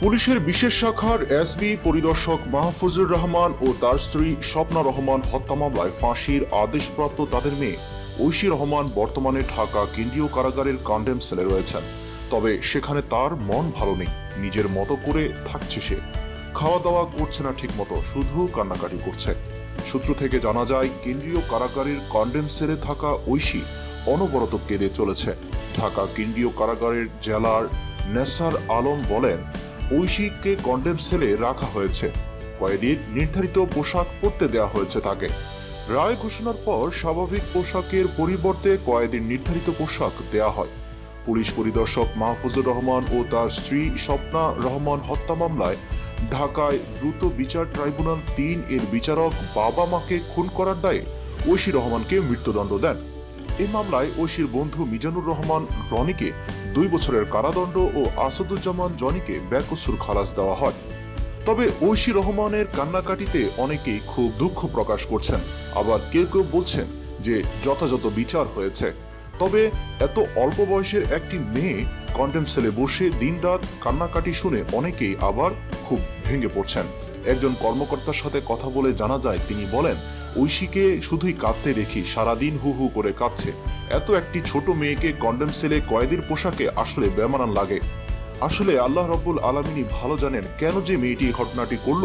পুলিশের বিশেষ শাখার এসবি পরিদর্শক মাহফুজুর রহমান ও তার স্ত্রী স্বপ্না রহমান হত্যা মামলায় ফাঁসির আদেশপ্রাপ্ত তাদের মেয়ে ঐশী রহমান বর্তমানে ঢাকা কেন্দ্রীয় কারাগারের কন্ডেম সেলে রয়েছেন। তবে সেখানে তার মন ভালো নেই। নিজের মতো করে থাকছে সে। খাওয়া দাওয়া করছে না ঠিক মতো শুধু কান্নাকাটি করছে। সূত্র থেকে জানা যায়, কেন্দ্রীয় কারাগারের কন্ডেম সেলে থাকা ঐশী অনবরত কেঁদে চলেছে। ঢাকা কেন্দ্রীয় কারাগারের জেলার নেসার আলম বলেন ঐশীকে কন্ডেম সেলে রাখা হয়েছে। কয়েদির নির্ধারিত পোশাক পরতে দেওয়া হয়েছে তাকে। রায় ঘোষণার পর স্বাভাবিক পোশাকের পরিবর্তে কয়েদির নির্ধারিত পোশাক দেয়া হয়। পুলিশ পরিদর্শক মাহফুজুর রহমান ও তার স্ত্রী স্বপ্না রহমান হত্যা মামলায় ঢাকায় দ্রুত বিচার ট্রাইব্যুনাল তিন এর বিচারক বাবা মাকে খুন করার দায়ে ঐশী রহমানকে মৃত্যুদণ্ড দেন। এই মামলায় ঐশীর বন্ধু মিজানুর রহমান রনিকে দুই বছরের কারাদণ্ড ও আসাদুজ্জামান জনিকে বেকসুর খালাস দেওয়া হয়। তবে ঐশী রহমানের কান্নাকাটিতে অনেকেই খুব দুঃখ প্রকাশ করছেন। আবার কেউ কেউ বলছেন যে যথাযথ বিচার হয়েছে। তবে এত অল্প বয়সের একটি মেয়ে কন্ডেম সেলে বসে দিনরাত কান্নাকাটি শুনে অনেকেই আবার খুব ভেঙে পড়ছেন। একজন কর্মকর্তার সাথে কথা বলে জানা যায়, তিনি বলেন ঐশীকে শুধুই কাঁদতে দেখি, সারাদিন হু হু করে কাঁদছে। এত একটি ছোট মেয়েকে কন্ডেম সেলে কয়েদির পোশাকে আসলে বেমানান লাগে। আসলে আল্লাহ রব্বুল আলমিনী ভালো জানেন কেন যে মেয়েটি ঘটনাটি করল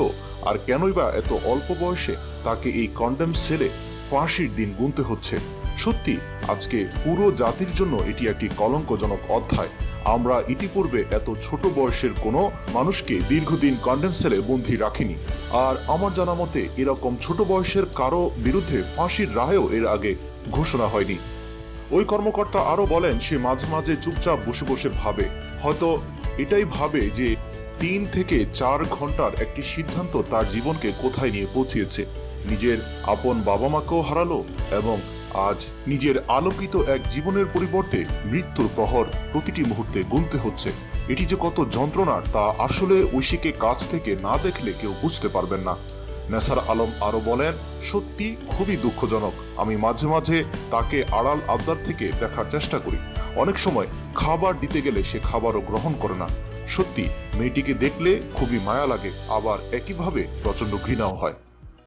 আর কেনই বা এত অল্প বয়সে তাকে এই কন্ডেম সেলে ফাঁসির দিন গুনতে হচ্ছে। সত্যি, আজকে পুরো জাতির জন্য এটি একটি কলঙ্কজনক অধ্যায়। আমরা ইতিপূর্বে এত ছোট বয়সের কোনো মানুষকে দীর্ঘদিন কন্ডেম সেলে বন্দি রাখিনি। আর আমার জানা মতে, এরকম ছোট বয়সের কারও বিরুদ্ধে ফাঁসির রায়েও এর আগে ঘোষণা হয়নি। ওই কর্মকর্তা আরও বলেন, সে মাঝে মাঝে চুপচাপ বসে বসে ভাবে। হয়তো এটাই ভাবে যে তিন থেকে চার ঘণ্টার একটি সিদ্ধান্ত তার জীবনকে কোথায় নিয়ে পৌঁছিয়েছে নিজের আপন বাবা মাকেও হারালো এবং আজ নিজের আলোকিত এক জীবনের পরিবর্তে মৃত্যুর প্রহর প্রতিটি মুহূর্তে গুনতে হচ্ছে। এটি যে কত যন্ত্রণার, তা আসলে ঐশীকে কাছ থেকে না দেখলে কেউ বুঝতে পারবেন না। নেসার আলম আরও বলেন, সত্যি খুবই দুঃখজনক। আমি মাঝে মাঝে তাকে আড়াল আবদার থেকে দেখার চেষ্টা করি। অনেক সময় খাবার দিতে গেলে সে খাবারও গ্রহণ করে না। সত্যি, মেয়েটিকে দেখলে খুবই মায়া লাগে। আবার একইভাবে প্রচণ্ড ঘৃণাও হয়।